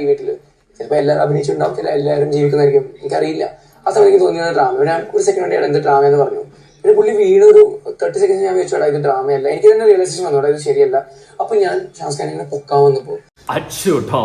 ഈ വീട്ടിൽ. ചിലപ്പോൾ എല്ലാവരും അഭിനയിച്ചിട്ടുണ്ടാവും ചില എല്ലാവരും ജീവിക്കുന്നതായിരിക്കും. എനിക്കറിയില്ല. ആ സമയത്ത് എനിക്ക് തോന്നിയത് ഡ്രാമ ഞാൻ ഒരു സെക്കൻഡ് വേണ്ടിയാണ് എന്ത് ഡ്രാമ എന്ന് പറഞ്ഞു. പിന്നെ പുള്ളി വീണ് ഒരു തേർട്ടി സെക്കൻഡ് ഞാൻ വെച്ചോടാ ഇത് ഡ്രാമയല്ല എനിക്ക് തന്നെ റിയലൈസേഷൻ വന്നോടാ ഇത് ശരിയല്ല. അപ്പൊ ഞാൻ ഷാസ്ഖാൻ ഇങ്ങനെ പൊക്കാൻ വന്നപ്പോ അച്ചോട്ടോ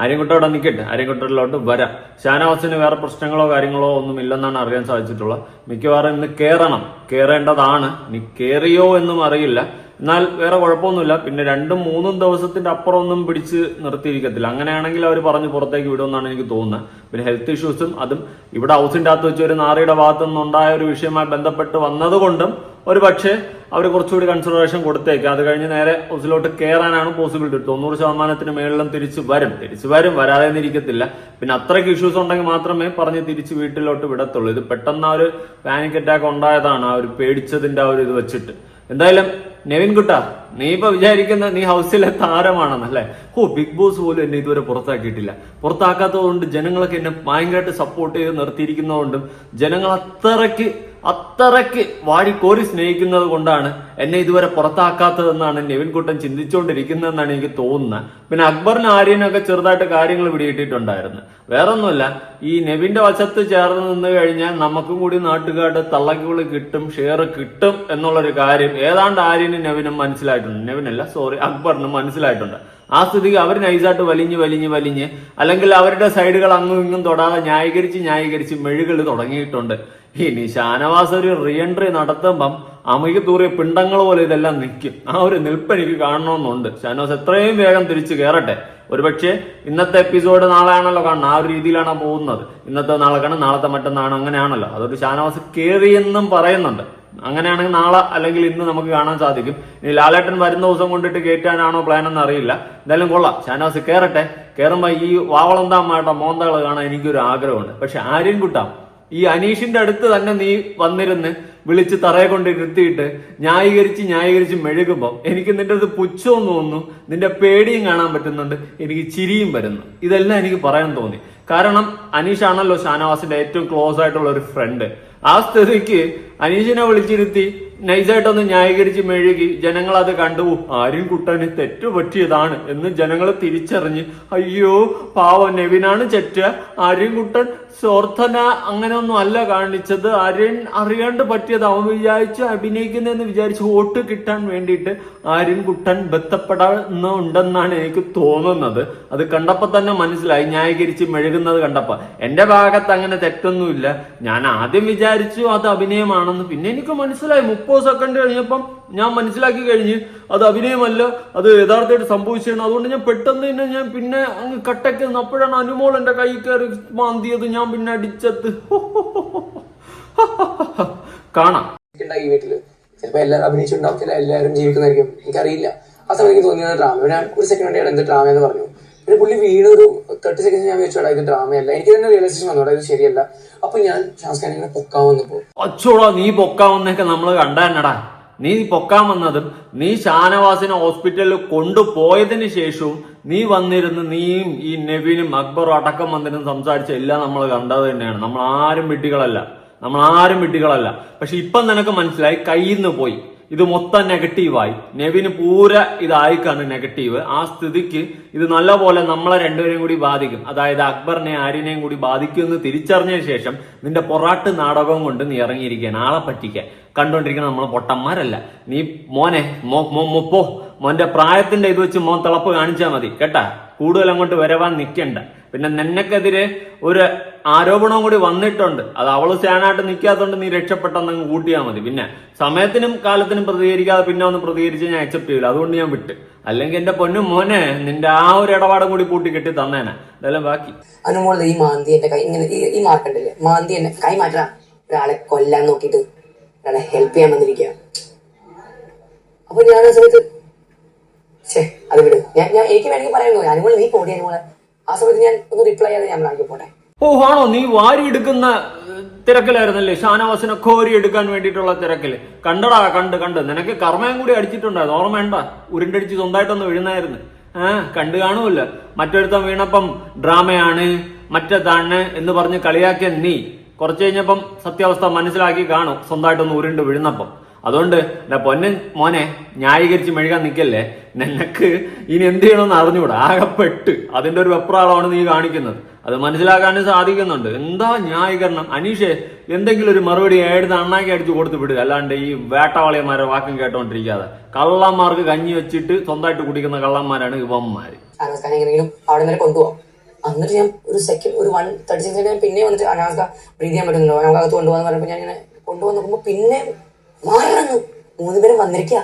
അവിടെ നിൽക്കട്ടെ ആര്യൻകുട്ടയിലോട്ട് വരാം. ഷാനവാസിന് വേറെ പ്രശ്നങ്ങളോ കാര്യങ്ങളോ ഒന്നും ഇല്ലെന്നാണ് അറിയാൻ സാധിച്ചിട്ടുള്ളത്. മിക്കവാറും ഇന്ന് കയറണം കയറേണ്ടതാണ് നീ കയറിയോ എന്നും അറിയില്ല. എന്നാൽ വേറെ കുഴപ്പമൊന്നുമില്ല. പിന്നെ രണ്ടും മൂന്നും ദിവസത്തിന്റെ അപ്പുറം ഒന്നും പിടിച്ച് നിർത്തിയിരിക്കത്തില്ല. അങ്ങനെയാണെങ്കിൽ അവർ പറഞ്ഞ് പുറത്തേക്ക് വിടുമെന്നാണ് എനിക്ക് തോന്നുന്നത്. പിന്നെ ഹെൽത്ത് ഇഷ്യൂസും അതും ഇവിടെ ഹൗസിന്റെ അകത്ത് വെച്ച് ഒരു നാറിയുടെ ഭാഗത്തു നിന്നുണ്ടായ ഒരു വിഷയമായി ബന്ധപ്പെട്ട് വന്നതുകൊണ്ടും ഒരു പക്ഷേ അവർ കുറച്ചുകൂടി കൺസിഡറേഷൻ കൊടുത്തേക്ക്. അത് കഴിഞ്ഞ് നേരെ ഹൗസിലോട്ട് കയറാനാണ് പോസിബിലിറ്റി തൊണ്ണൂറ് ശതമാനത്തിന് മേളിലും തിരിച്ച് വരും. തിരിച്ചു വരും വരാതെ ഇരിക്കത്തില്ല. പിന്നെ അത്രയ്ക്ക് ഇഷ്യൂസ് ഉണ്ടെങ്കിൽ മാത്രമേ പറഞ്ഞ് തിരിച്ച് വീട്ടിലോട്ട് വിടത്തുള്ളൂ. ഇത് പെട്ടെന്ന് ആ ഒരു പാനിക് അറ്റാക്ക് ഉണ്ടായതാണ്. ആ ഒരു പേടിച്ചതിന്റെ ആ ഒരു ഇത് വെച്ചിട്ട്. എന്തായാലും നെവിൻ കുട്ട നീ ഇപ്പൊ വിചാരിക്കുന്ന നീ ഹൗസിലെ താരമാണെന്നല്ലേ? ഓ ബിഗ് ബോസ് പോലും എന്നെ ഇതുവരെ പുറത്താക്കിയിട്ടില്ല. പുറത്താക്കാത്തതുകൊണ്ട് ജനങ്ങളൊക്കെ എന്നെ ഭയങ്കരമായിട്ട് സപ്പോർട്ട് ചെയ്ത് നിർത്തിയിരിക്കുന്നതുകൊണ്ടും ജനങ്ങൾ അത്രയ്ക്ക് അത്രയ്ക്ക് വാഴിക്കോരി സ്നേഹിക്കുന്നത് കൊണ്ടാണ് എന്നെ ഇതുവരെ പുറത്താക്കാത്തതെന്നാണ് നെവിൻ കുട്ടൻ ചിന്തിച്ചുകൊണ്ടിരിക്കുന്നതെന്നാണ് എനിക്ക് തോന്നുന്നത് പിന്നെ അക്ബറിന് ആര്യനൊക്കെ ചെറുതായിട്ട് കാര്യങ്ങൾ പിടികിട്ടിട്ടുണ്ടായിരുന്നു വേറൊന്നുമില്ല ഈ നെവിന്റെ വശത്ത് ചേർന്ന് നിന്ന് കഴിഞ്ഞാൽ നമുക്കും കൂടി നാട്ടുകാരുടെ തള്ളക്കുകൾ കിട്ടും ഷെയർ കിട്ടും എന്നുള്ളൊരു കാര്യം ഏതാണ്ട് ആര്യന് നെവിനും മനസ്സിലായിട്ടുണ്ട്. നെവിനല്ല സോറി അക്ബറിനും മനസ്സിലായിട്ടുണ്ട്. ആ സ്ഥിതിക്ക് അവർ നൈസായിട്ട് വലിഞ്ഞ് വലിഞ്ഞ് വലിഞ്ഞ് അല്ലെങ്കിൽ അവരുടെ സൈഡുകൾ അങ്ങും ഇങ്ങും തൊടാതെ ന്യായീകരിച്ച് ന്യായീകരിച്ച് മെഴുകൾ തുടങ്ങിയിട്ടുണ്ട്. ഇനി ഷാനവാസ് ഒരു റീഎൻട്രി നടത്തുമ്പം അമിക്ക് തൂറിയ പിണ്ടങ്ങൾ പോലെ ഇതെല്ലാം നിൽക്കും. ആ ഒരു നിൽപ്പ് എനിക്ക് കാണണമെന്നുണ്ട്. ഷാനവാസ് എത്രയും വേഗം തിരിച്ചു കയറട്ടെ ഒരുപക്ഷെ ഇന്നത്തെ എപ്പിസോഡ് നാളെയാണല്ലോ കാണുന്നത്. ആ ഒരു രീതിയിലാണ് പോകുന്നത്. ഇന്നത്തെ നാളെ കാണും നാളത്തെ മറ്റന്നാണ് അങ്ങനെയാണല്ലോ. അതൊരു ഷാനവാസ് കയറിയെന്നും പറയുന്നുണ്ട്. അങ്ങനെയാണെങ്കിൽ നാളെ അല്ലെങ്കിൽ ഇന്ന് നമുക്ക് കാണാൻ സാധിക്കും. ഇനി ലാലേട്ടൻ വരുന്ന ദിവസം കൊണ്ടിട്ട് കയറ്റാനാണോ പ്ലാൻ എന്ന് അറിയില്ല. എന്തായാലും കൊള്ളാം. ഷാനവാസ് കയറട്ടെ കയറുമ്പോ ഈ വാവളന്താമായിട്ട് മോന്തകൾ കാണാൻ എനിക്കൊരു ആഗ്രഹമുണ്ട്. പക്ഷെ ആര്യൻ കുട്ടാം ഈ അനീഷിന്റെ അടുത്ത് തന്നെ നീ വന്നിരുന്ന് വിളിച്ച് തറയെ കൊണ്ട് ഇരുത്തിയിട്ട് ന്യായീകരിച്ച് ന്യായീകരിച്ച് മെഴുകുമ്പോൾ എനിക്ക് നിന്റെ അടുത്ത് പുച്ഛവും തോന്നുന്നു. നിന്റെ പേടിയും കാണാൻ പറ്റുന്നുണ്ട്. എനിക്ക് ചിരിയും വരുന്നു. ഇതെല്ലാം എനിക്ക് പറയാൻ തോന്നി. കാരണം അനീഷാണല്ലോ ഷാനവാസിന്റെ ഏറ്റവും ക്ലോസ് ആയിട്ടുള്ള ഒരു ഫ്രണ്ട് ആ സ്ഥിതിക്ക് അനീഷിനെ വിളിച്ചിരുത്തി നൈസായിട്ടൊന്ന് ന്യായീകരിച്ച് മെഴുകി ജനങ്ങൾ അത് കണ്ടു ആരും കുട്ടന് തെറ്റു പറ്റിയതാണ് എന്ന് ജനങ്ങൾ തിരിച്ചറിഞ്ഞ് അയ്യോ പാവം നെവിനാണ് ചെറ്റ? ആര്യൻ കുട്ടൻ സ്വർദ്ധന അങ്ങനെ ഒന്നും അല്ല കാണിച്ചത്. ആര്യൻ അറിയാണ്ട് പറ്റിയത് അവൻ വിചാരിച്ച് അഭിനയിക്കുന്നതെന്ന് വിചാരിച്ച് വോട്ട് കിട്ടാൻ വേണ്ടിയിട്ട് ആര്യൻ കുട്ടൻ ബന്ധപ്പെടാനുണ്ടെന്നാണ് എനിക്ക് തോന്നുന്നത്. അത് കണ്ടപ്പോ തന്നെ മനസ്സിലായി. ന്യായീകരിച്ച് മെഴുകുന്നത് കണ്ടപ്പോ എന്റെ ഭാഗത്ത് അങ്ങനെ തെറ്റൊന്നുമില്ല. ഞാൻ ആദ്യം വിചാരിച്ചു അത് അഭിനയമാണെന്ന്. പിന്നെ എനിക്ക് മനസ്സിലായി. സെക്കൻഡ് കഴിഞ്ഞപ്പം ഞാൻ മനസ്സിലാക്കി കഴിഞ്ഞ് അത് അഭിനയമല്ല അത് യഥാർത്ഥമായിട്ട് സംഭവിച്ചതാണ്. അതുകൊണ്ട് ഞാൻ പെട്ടെന്ന് തന്നെ ഞാൻ പിന്നെ അങ്ങ് കട്ടയ്ക്ക് അപ്പോഴാണ് അനുമോൾ എന്റെ കൈ കയറി മാന്തിയത്. ഞാൻ പിന്നെ അടിച്ചത്. കാണാം. ഈ വീട്ടിൽ. ചിലപ്പോൾ എല്ലാവരും അഭിനയിച്ചിട്ടുണ്ടാവും ചില എല്ലാവരും ജീവിക്കുന്നതായിരിക്കും. എനിക്കറിയില്ല. ആ സമയത്ത് എനിക്ക് തോന്നിയത് ഡ്രാമ ഒരു സെക്കൻഡ് എന്ത് ഡ്രാമ എന്ന് പറഞ്ഞു. പിന്നെ പുള്ളി വീണൊരു തേർട്ടി സെക്കൻഡ് ഞാൻ വെച്ചു ഇത് ഡ്രാമയല്ല. എനിക്ക് തന്നെ റിയലൈസേഷൻ വന്നോടാ ഇത് ശരിയല്ല. അപ്പൊ ഞാൻ ഷാസ്ഖാൻ ഇങ്ങനെ പൊക്കാൻ വന്നപ്പോ. അച്ചോടാ നീ പൊക്കാൻ വന്നൊക്കെ നമ്മൾ കണ്ടന്നടാ നീ പൊക്കാൻ വന്നതും നീ ഷാനവാസിനെ ഹോസ്പിറ്റലിൽ കൊണ്ടുപോയതിന് ശേഷവും നീ വന്നിരുന്ന് നീയും ഈ നെവിനും അക്ബറും അടക്കം വന്നിരുന്ന് സംസാരിച്ച എല്ലാം നമ്മൾ കണ്ടത് തന്നെയാണ്. നമ്മൾ ആരും വിട്ടികളല്ല നമ്മൾ ആരും വിട്ടികളല്ല പക്ഷെ ഇപ്പം നിനക്ക് മനസ്സിലായി കയ്യിൽ നിന്ന് പോയി. ഇത് മൊത്തം നെഗറ്റീവായി നെവിന് പൂര ഇതായിക്കാണ് നെഗറ്റീവ് ആ സ്ഥിതിക്ക് ഇത് നല്ലപോലെ നമ്മളെ രണ്ടുപേരെയും കൂടി ബാധിക്കും. അതായത് അക്ബറിനെ ആര്യനെയും കൂടി ബാധിക്കുമെന്ന് തിരിച്ചറിഞ്ഞതിന് ശേഷം നിന്റെ പൊറാട്ട് നാടകം കൊണ്ട് നീ ഇറങ്ങിയിരിക്കുകയാണ്. ആളെ പറ്റിക്കാൻ. കണ്ടുകൊണ്ടിരിക്കുന്ന നമ്മൾ പൊട്ടന്മാരല്ല. നീ മോനെ മോ മോന്റെ പ്രായത്തിന്റെ ഇത് വെച്ച് മോൻ തിളപ്പ് കാണിച്ചാൽ മതി. കേട്ടാ? കൂടുതൽ അങ്ങോട്ട് വരവാൻ നിൽക്കണ്ട പിന്നെ നിനക്കെതിരെ ഒരു ആരോപണവും കൂടി വന്നിട്ടുണ്ട്. അത് അവൾ സ്റ്റാനായിട്ട് നിൽക്കാത്തതുകൊണ്ട് നീ രക്ഷപ്പെട്ടെന്ന് കൂട്ടിയാൽ മതി. പിന്നെ സമയത്തിനും കാലത്തിനും പ്രതികരിക്കാതെ പിന്നെ ഒന്ന് പ്രതികരിച്ച് ഞാൻ അക്സെപ്റ്റ് ചെയ്യില്ല അതുകൊണ്ട് ഞാൻ വിട്ട്. അല്ലെങ്കിൽ എന്റെ പൊന്നും മോനെ നിന്റെ ആ ഒരു ഇടപാടും കൂടി പൂട്ടി കെട്ടി തന്നേനെ. അതെല്ലാം ബാക്കി. അനുമോൾ ഈ മാന്തി എന്റെ കൈ ഇങ്ങനെ ഈ- മാർക്കുണ്ടല്ലേ? മാന്തി എന്നെ കൈ മാറ്റാ ഒരാളെ കൊല്ലാൻ നോക്കിയിട്ട് ഒരാളെ ഹെൽപ്പ് ചെയ്യാൻ വന്നിരിക്കുക അപ്പൊ ഞാൻ ആ സമയത്ത് അത് വിട്. ഞാൻ ഞാൻ എനിക്ക് വേണമെങ്കിൽ പറയാൻ അനുമോൾ നീ പോടി അനുമോളെ. ആ സമയത്ത് ഞാൻ ഒന്ന് റിപ്ലൈ ചെയ്യാതെ ഞാൻ ആക്കി പോട്ടെ ഓ നീ വാരി എടുക്കുന്ന ഏഹ്, തിരക്കിലായിരുന്നല്ലേ? ഷാനവാസിനെ കോരി എടുക്കാൻ വേണ്ടിയിട്ടുള്ള തിരക്കിൽ കണ്ടടാ കണ്ട് കണ്ട്. നിനക്ക് കർമ്മയും കൂടി അടിച്ചിട്ടുണ്ടായിരുന്നു. ഓർമ്മ വേണ്ട ഉരുണ്ടടിച്ച് സ്വന്തമായിട്ടൊന്ന് വീഴുന്നായിരുന്നു. ഏഹ് കണ്ടു കാണുമല്ല മറ്റൊരുത്തം വീണപ്പം ഡ്രാമയാണ് മറ്റതാണ് എന്ന് പറഞ്ഞ് കളിയാക്കിയ നീ. കുറച്ച് കഴിഞ്ഞപ്പം സത്യാവസ്ഥ മനസ്സിലാക്കി കാണും സ്വന്തമായിട്ടൊന്ന് ഉരുണ്ട് വീഴുന്നപ്പം. അതുകൊണ്ട് എന്റെ പൊന്നൻ മോനെ ന്യായീകരിച്ച് മെഴുകാൻ നിൽക്കല്ലേ നിനക്ക് ഇനി എന്ത് ചെയ്യണമെന്ന് അറിഞ്ഞുകൂടെ. ആകെപ്പെട്ട്. അതിന്റെ ഒരു വെപ്രാളമാണ് നീ കാണിക്കുന്നത്. അത് മനസ്സിലാക്കാനും സാധിക്കുന്നുണ്ട്. എന്താ ന്യായീകരണം? അനീഷെ എന്തെങ്കിലും ഒരു മറുപടി എഴുതി അണ്ണാക്കി അടിച്ചു കൊടുത്ത് വിടുക അല്ലാണ്ട് ഈ വേട്ടവാളിയന്മാരെ വാക്കും കേട്ടോണ്ടിരിക്കാതെ. കള്ളന്മാർക്ക് കഞ്ഞി വെച്ചിട്ട് സ്വന്തമായിട്ട് കുടിക്കുന്ന കള്ളന്മാരാണ് ഇവന്മാര്. അവിടെ കൊണ്ടുപോകാം ഞാൻ ഒരു സെക്കൻഡ് ഒരു വൺ തേർട്ടി സെക്കൻഡ് പിന്നെ വന്നിട്ട് ഖാൻ ബ്രീത് ചെയ്യാൻ പറ്റുന്നുണ്ടോ അകത്ത് കൊണ്ടുപോകാന്ന് പറയുമ്പോൾ ഞാൻ ഇങ്ങനെ കൊണ്ടുപോകാൻ പിന്നെ മാറണം മൂന്ന് പേരും വന്നിരിക്കുക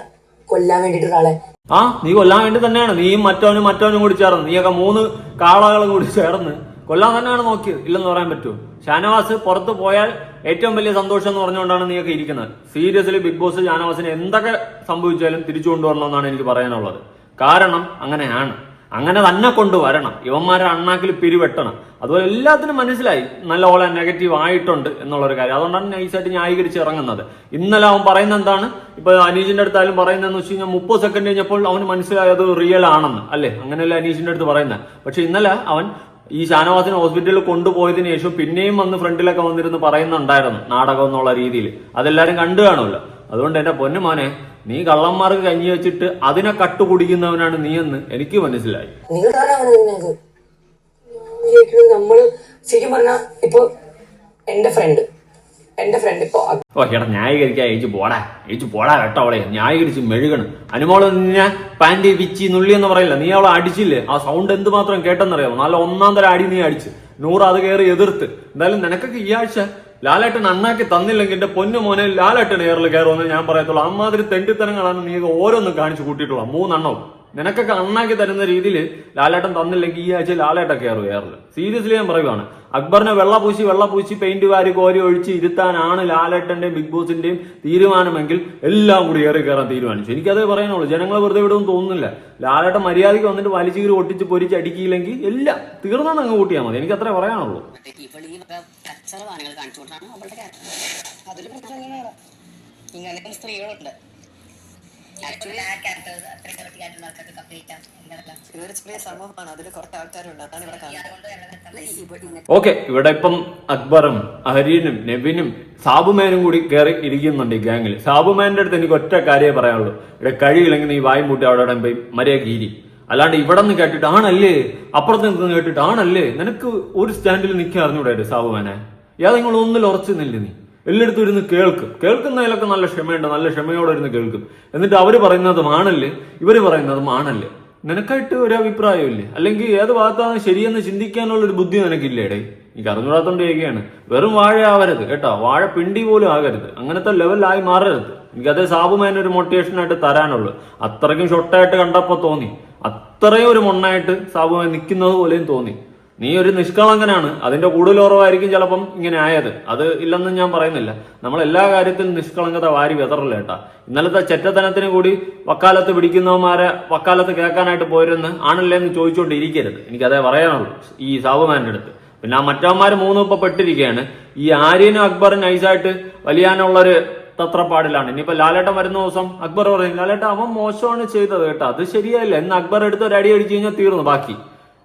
കൊല്ലാൻ വേണ്ടിയിട്ട് ഒരാളെ ആ നീ കൊല്ലാൻ വേണ്ടി തന്നെയാണ്. നീയും മറ്റവനും മറ്റവനും കൂടി ചേർന്ന്. നീയൊക്കെ മൂന്ന് കാളകളും കൂടി ചേർന്ന് കൊല്ലാൻ തന്നെയാണ് നോക്കിയത്. ഇല്ലെന്ന് പറയാൻ പറ്റുമോ? ഷാനവാസ് പുറത്ത് പോയാൽ ഏറ്റവും വലിയ സന്തോഷം എന്ന് പറഞ്ഞുകൊണ്ടാണ് നീയൊക്കെ ഇരിക്കുന്നത്. സീരിയസ്ലി ബിഗ് ബോസ് ഷാനവാസിന് എന്തൊക്കെ സംഭവിച്ചാലും തിരിച്ചു കൊണ്ടുവരണമെന്നാണ് എനിക്ക് പറയാനുള്ളത്. കാരണം അങ്ങനെയാണ്. അങ്ങനെ തന്നെ കൊണ്ടുവരണം. ഇവന്മാരെ അണ്ണാക്കിൽ പിരിവെട്ടണം. അതുപോലെ എല്ലാത്തിനും മനസ്സിലായി. നല്ല ഓളെ നെഗറ്റീവ് ആയിട്ടുണ്ട് എന്നുള്ളൊരു കാര്യം. അതുകൊണ്ടാണ് നൈസായിട്ട് ന്യായീകരിച്ച് ഇറങ്ങുന്നത്. ഇന്നലെ അവൻ പറയുന്ന എന്താണ്? ഇപ്പൊ അനീഷിന്റെ അടുത്തായാലും പറയുന്നതെന്ന് വെച്ച് കഴിഞ്ഞാൽ മുപ്പത് സെക്കൻഡ് കഴിഞ്ഞപ്പോൾ അവന് മനസ്സിലായത് റിയൽ ആണെന്ന്. അല്ലേ? അങ്ങനെയല്ല അനീഷിന്റെ അടുത്ത് പറയുന്നത്? പക്ഷെ ഇന്നലെ അവൻ ഈ ഷാനവാസിനെ ഹോസ്പിറ്റലിൽ കൊണ്ടുപോയതിനു ശേഷം പിന്നെയും വന്ന് ഫ്രണ്ടിലൊക്കെ വന്നിരുന്ന് പറയുന്നുണ്ടായിരുന്നു നാടകം എന്നുള്ള രീതിയിൽ. അതെല്ലാരും കണ്ടു കാണുമല്ലോ. അതുകൊണ്ട് എന്റെ പൊന്നു മോനെ നീ കള്ളന്മാർക്ക് കഞ്ഞി വെച്ചിട്ട് അതിനെ കട്ടു കുടിക്കുന്നവനാണ് നീ എന്ന് എനിക്ക് മനസ്സിലായി. നമ്മൾ ശരിക്കും പറഞ്ഞാൽ ഇപ്പൊ എന്റെ ഫ്രണ്ട് എന്റെ ഫ്രണ്ട് ഇപ്പൊ ഓ ചേട്ടാ ന്യായീകരിക്കാൻ ഏച്ചു പോടാ. ഏച്ചു പോടാ കേട്ടോ അവളെ. ന്യായീകരിച്ച് മെഴുകണം. അനുമോൾ നിന്നെ പാന്റ് വിച്ചി നുള്ളി എന്ന് പറയില്ല. നീ അവളെ അടിച്ചില്ലേ? ആ സൗണ്ട് എന്തുമാത്രം കേട്ടെന്നറിയാമോ നല്ല ഒന്നാം തരം അടി നീ അടിച്ച്. നൂറ് അത് കയറി എതിർത്ത്. എന്തായാലും നിനക്കൊക്കെ ഈ ആഴ്ച ലാലേട്ടൻ അണ്ണാക്കി തന്നില്ലെങ്കിൽ എന്റെ പൊന്നു മോനെ ലാലേട്ടൻ ഏറിൽ കയറുമെന്ന് ഞാൻ പറയത്തുള്ളൂ. അമ്മാതിരി തെണ്ടിത്തരങ്ങളാണ് നീ ഓരോന്നും കാണിച്ചു കൂട്ടിയിട്ടുള്ള മൂന്നെണ്ണവും നിനക്കൊക്കെ അണ്ണാക്കി തരുന്ന രീതിയിൽ ലാലേട്ടൻ തന്നില്ലെങ്കിൽ ഈ ആഴ്ച ലാലേട്ടൻ കയറും എയറിൽ സീരിയസ്ലി ഞാൻ പറയുവാണ്. അക്ബറിനെ വെള്ള പൂശി വെള്ള പൂശി പെയിന്റ് വാരി കോരി ഒഴിച്ച് ഇരുത്താനാണ് ലാലേട്ടന്റെയും ബിഗ് ബോസിന്റെയും തീരുമാനമെങ്കിൽ എല്ലാം കൂടി ഏറി കയറാൻ തീരുമാനിച്ചു. എനിക്കതേ പറയാനുള്ളൂ. ജനങ്ങൾ വെറുതെ വിടുമെന്ന് തോന്നുന്നില്ല. ലാലേട്ടൻ മര്യാദയ്ക്ക് വന്നിട്ട് വലിച്ചീര് ഒട്ടിച്ച് പൊരിച്ച് അടിക്കില്ലെങ്കിൽ എല്ലാം തീർന്നാണ് അങ്ങ് കൂട്ടിയാൽ മതി. എനിക്ക് അത്രേ പറയാനുള്ളൂ വാഹനങ്ങൾ കാണിച്ചു കൊടുത്താണ് അവളുടെ ക്യാരക്ടർ അതൊരു പ്രശ്നം തന്നെയാണ് ഇങ്ങനെ സ്ത്രീകളുണ്ട്. ഓക്കെ ഇവിടെ ഇപ്പം അക്ബറും അഹരീനും നെബിനും സാബുമാനും കൂടി കയറി ഇരിക്കുന്നുണ്ട് ഈ ഗാങ്ങിൽ സാബുമാന്റെ അടുത്ത് എനിക്ക് ഒറ്റ കാര്യമേ പറയാനുള്ളൂ. ഇവിടെ കഴിയില്ലെങ്കിൽ നീ വായും മൂട്ടി അവിടെ അവിടെ പോയി മര്യാദ ഇരി. അല്ലാണ്ട് ഇവിടെ നിന്ന് കേട്ടിട്ട് ആണല്ലേ? അപ്പുറത്ത് നിന്ന് കേട്ടിട്ട് ആണല്ലേ? നിനക്ക് ഒരു സ്റ്റാൻഡിൽ നിൽക്കാൻ അറിഞ്ഞൂടെ സാബുമാനെ. ഏതെങ്കിലും ഒന്നിൽ ഉറച്ചു നില്ല നീ. എല്ലായിടത്തും ഇരുന്ന് കേൾക്കും. കേൾക്കുന്നതിലൊക്കെ നല്ല ക്ഷമയുണ്ട്. നല്ല ക്ഷമയോടെ ഇരുന്ന് കേൾക്കും. എന്നിട്ട് അവർ പറയുന്നതും ആണല്ലേ ഇവർ പറയുന്നതും ആണല്ലേ നിനക്കായിട്ട് ഒരു അഭിപ്രായമില്ലേ? അല്ലെങ്കിൽ ഏത് ഭാഗത്താണ് ശരിയെന്ന് ചിന്തിക്കാനുള്ള ഒരു ബുദ്ധി നിനക്കില്ലേടേ ഈ അറിഞ്ഞൂടാത്തോണ്ട് ചെയ്യുകയാണ് വെറും വാഴ ആവരുത് കേട്ടോ? വാഴ പിണ്ടി പോലും ആകരുത്. അങ്ങനത്തെ ലെവലായി മാറരുത്. എനിക്കതേ സാബുമാൻ ഒരു മോട്ടിവേഷനായിട്ട് തരാനുള്ളൂ. അത്രയ്ക്കും ഷൊട്ടായിട്ട് കണ്ടപ്പോ തോന്നി. അത്രയും ഒരു മണ്ണായിട്ട് സാബുമാൻ നിൽക്കുന്നത് പോലെയും തോന്നി. നീ ഒരു നിഷ്കളങ്കനാണ്. അതിന്റെ കൂടുതൽ ഉറവായിരിക്കും ചിലപ്പം ഇങ്ങനെ ആയത്. അത് ഇല്ലെന്ന് ഞാൻ പറയുന്നില്ല. നമ്മൾ എല്ലാ കാര്യത്തിലും നിഷ്കളങ്കത വാരി വിതറില്ല കേട്ടാ. ഇന്നലത്തെ ചെറ്റത്തനത്തിന് കൂടി വക്കാലത്ത് പിടിക്കുന്നവന്മാരെ വക്കാലത്ത് കേൾക്കാനായിട്ട് പോയിരുന്ന് ആണല്ലേ എന്ന് ചോദിച്ചുകൊണ്ടിരിക്കരുത്. എനിക്കതേ പറയാനുള്ളൂ ഈ സാബുമാന്റെ അടുത്ത്. പിന്നെ ആ മറ്റവന്മാർ മൂന്നും ഇപ്പൊ പെട്ടിരിക്കുകയാണ്. ഈ ആര്യനും അക്ബറും നൈസായിട്ട് വലിയാനുള്ളൊരു തത്രപ്പാടിലാണ്. ഇനിയിപ്പോ ലാലേട്ടൻ വരുന്ന ദിവസം അക്ബർ പറയും ലാലേട്ടൻ അവൻ മോശമാണ് ചെയ്തത് കേട്ടോ. അത് ശരിയല്ല. എന്ന് അക്ബർ എടുത്ത് ഒരു അടി അടിച്ചു കഴിഞ്ഞാൽ തീർന്നു. ബാക്കി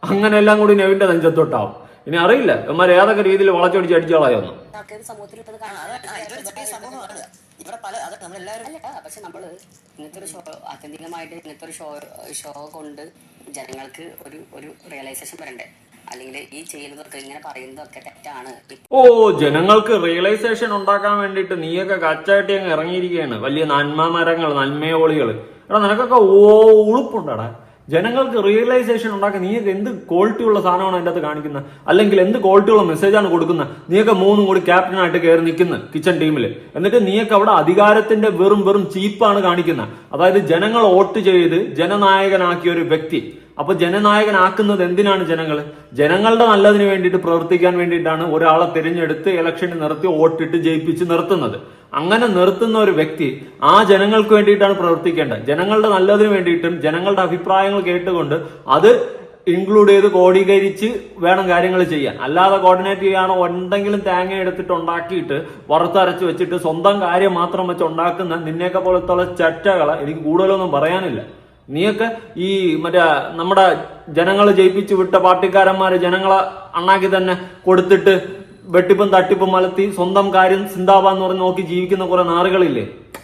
അങ്ങനെ എല്ലാം കൂടി നെവിന്റെ നെഞ്ചത്തോട്ടാവും. ഇനി അറിയില്ല. ഇവന്മാർ ഏതൊക്കെ രീതിയിൽ വളച്ചൊടിച്ച് അടിച്ചോളായൊന്നും ഇവിടെ പല അത് നമ്മളെല്ലാവരും അല്ല പക്ഷെ നമ്മൾ ഇങ്ങനത്തെ ഒരു ഷോ ആത്യന്തികമായിട്ട് ഇങ്ങനത്തെ ഒരു ഷോ ഷോ കൊണ്ട് ജനങ്ങൾക്ക് ഒരു ഒരു റിയലൈസേഷൻ വരണ്ടേ? അല്ലെങ്കിൽ ഈ ചെയ്യുന്നതൊക്കെ ഇങ്ങനെ പറയുന്നതൊക്കെ തെറ്റാണ്. ഓ ജനങ്ങൾക്ക് റിയലൈസേഷൻ ഉണ്ടാക്കാൻ വേണ്ടിട്ട് നീയൊക്കെ കച്ചാട്ടി അങ്ങ് ഇറങ്ങിയിരിക്കുകയാണ്. വലിയ നന്മ മരങ്ങൾ നന്മയോളികൾ എടാ നിനക്കൊക്കെ ഓ ഉളുപ്പുണ്ടടാ. ജനങ്ങൾക്ക് റിയലൈസേഷൻ ഉണ്ടാക്കുക നീയൊക്കെ എന്ത് ക്വാളിറ്റി ഉള്ള സാധനമാണ് അതിന്റെ അകത്ത് കാണിക്കുന്നത്? അല്ലെങ്കിൽ എന്ത് ക്വാളിറ്റി ഉള്ള മെസ്സേജാണ് കൊടുക്കുന്നത്? നീയൊക്കെ മൂന്നും കൂടി ക്യാപ്റ്റനായിട്ട് കയറി നിൽക്കുന്നത് കിച്ചൺ ടീമിൽ എന്നിട്ട് നീയൊക്കെ അവിടെ അധികാരത്തിന്റെ വെറും വെറും ചീപ്പാണ് കാണിക്കുന്നത്. അതായത് ജനങ്ങൾ വോട്ട് ചെയ്ത് ജനനായകനാക്കിയ ഒരു വ്യക്തി. അപ്പൊ ജനനായകനാക്കുന്നത് എന്തിനാണ് ജനങ്ങൾ? ജനങ്ങളുടെ നല്ലതിന് വേണ്ടിയിട്ട് പ്രവർത്തിക്കാൻ വേണ്ടിയിട്ടാണ് ഒരാളെ തിരഞ്ഞെടുത്ത് ഇലക്ഷനിൽ നിർത്തി വോട്ടിട്ട് ജയിപ്പിച്ച് നിർത്തുന്നത്. അങ്ങനെ നിർത്തുന്ന ഒരു വ്യക്തി ആ ജനങ്ങൾക്ക് വേണ്ടിയിട്ടാണ് പ്രവർത്തിക്കേണ്ടത്. ജനങ്ങളുടെ നല്ലതിന് വേണ്ടിയിട്ടും ജനങ്ങളുടെ അഭിപ്രായങ്ങൾ കേട്ടുകൊണ്ട് അത് ഇൻക്ലൂഡ് ചെയ്ത് കോടീകരിച്ച് വേണം കാര്യങ്ങൾ ചെയ്യാൻ. അല്ലാതെ കോർഡിനേറ്റ് ചെയ്യാനോ എന്തെങ്കിലും തേങ്ങ എടുത്തിട്ട് ഉണ്ടാക്കിയിട്ട് വറുത്തരച്ച് വെച്ചിട്ട് സ്വന്തം കാര്യം മാത്രം വെച്ച് ഉണ്ടാക്കുന്ന നിന്നെയൊക്കെ പോലത്തുള്ള ചട്ടകളെ എനിക്ക് കൂടുതലൊന്നും പറയാനില്ല. നീയൊക്കെ ഈ മറ്റേ നമ്മുടെ ജനങ്ങളെ ജയിപ്പിച്ചു വിട്ട പാർട്ടിക്കാരന്മാര് ജനങ്ങളെ അണ്ണാക്കി തന്നെ കൊടുത്തിട്ട് വെട്ടിപ്പും തട്ടിപ്പും മലത്തി സ്വന്തം കാര്യം സിന്താബാന്ന് പറഞ്ഞ് നോക്കി ജീവിക്കുന്ന കുറെ നാറുകളില്ലേ?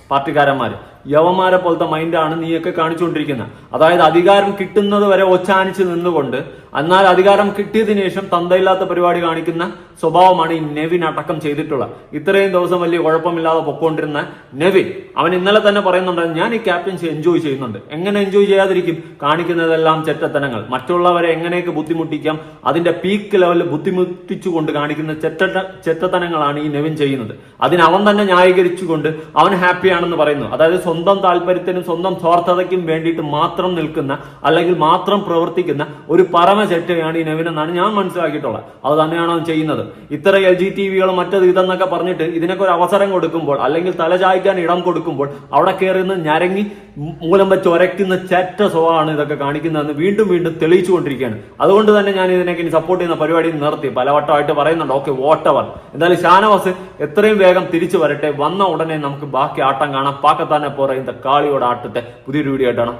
പാർട്ടിക്കാരന്മാര്. യവന്മാരെ പോലത്തെ മൈൻഡാണ് നീയൊക്കെ കാണിച്ചുകൊണ്ടിരിക്കുന്നത്. അതായത് അധികാരം കിട്ടുന്നത് വരെ ഒച്ചാനിച്ച് നിന്നുകൊണ്ട് എന്നാൽ അധികാരം കിട്ടിയതിനു ശേഷം തന്തയില്ലാത്ത പരിപാടി കാണിക്കുന്ന സ്വഭാവമാണ് ഈ നെവിൻ അടക്കം ചെയ്തിട്ടുള്ളത്. ഇത്രയും ദിവസം വലിയ കുഴപ്പമില്ലാതെ പൊക്കോണ്ടിരുന്ന നെവിൻ അവൻ ഇന്നലെ തന്നെ പറയുന്നുണ്ട് ഞാൻ ഈ ക്യാപ്റ്റൻസി എൻജോയ് ചെയ്യുന്നുണ്ട്. എങ്ങനെ എൻജോയ് ചെയ്യാതിരിക്കും? കാണിക്കുന്നതെല്ലാം ചെറ്റത്തനങ്ങൾ. മറ്റുള്ളവരെ എങ്ങനെയൊക്കെ ബുദ്ധിമുട്ടിക്കാം? അതിന്റെ പീക്ക് ലെവലിൽ ബുദ്ധിമുട്ടിച്ചുകൊണ്ട് കാണിക്കുന്ന ചെറ്റ ചെറ്റത്തനങ്ങളാണ് ഈ നെവിൻ ചെയ്യുന്നത്. അതിന് അവൻ തന്നെ ന്യായീകരിച്ചുകൊണ്ട് അവൻ ഹാപ്പിയാണെന്ന് പറയുന്നു. അതായത് സ്വന്തം താല്പര്യത്തിനും സ്വന്തം സ്വാർത്ഥതയ്ക്കും വേണ്ടിയിട്ട് മാത്രം നിൽക്കുന്ന അല്ലെങ്കിൽ മാത്രം പ്രവർത്തിക്കുന്ന ഒരു പരമ ചെറ്റയാണ് ഈ നവീൻ എന്നാണ് ഞാൻ മനസ്സിലാക്കിയിട്ടുള്ളത്. അത് തന്നെയാണ് അവൻ ചെയ്യുന്നത്. ഇത്ര എൽ ജി ടി വികളും മറ്റത് ഇതെന്നൊക്കെ പറഞ്ഞിട്ട് ഇതിനൊക്കെ ഒരു അവസരം കൊടുക്കുമ്പോൾ അല്ലെങ്കിൽ തലചായ്ക്കാൻ ഇടം കൊടുക്കുമ്പോൾ അവിടെ കയറി നിന്ന് ഞരങ്ങി മൂലം വെച്ച് ഒരയ്ക്കുന്ന ചെറ്റ സ്വഭാവമാണ് ഇതൊക്കെ കാണിക്കുന്നതെന്ന് വീണ്ടും വീണ്ടും തെളിയിച്ചുകൊണ്ടിരിക്കുകയാണ്. അതുകൊണ്ട് തന്നെ ഞാൻ ഇതിനൊക്കെ ഇനി സപ്പോർട്ട് ചെയ്യുന്ന പരിപാടി നിർത്തി. പലവട്ടമായിട്ട് പറയുന്നുണ്ട് ഓക്കെ വോട്ടവർ എന്തായാലും ഷാനവാസ് എത്രയും വേഗം തിരിച്ചു വരട്ടെ. വന്ന ഉടനെ നമുക്ക് ബാക്കി ആട്ടം കാണാം. പാക്കത്താനെ போகிற இந்த காளியோட ஆட்டத்தை புதிய வீடியோ ஆட்டானோ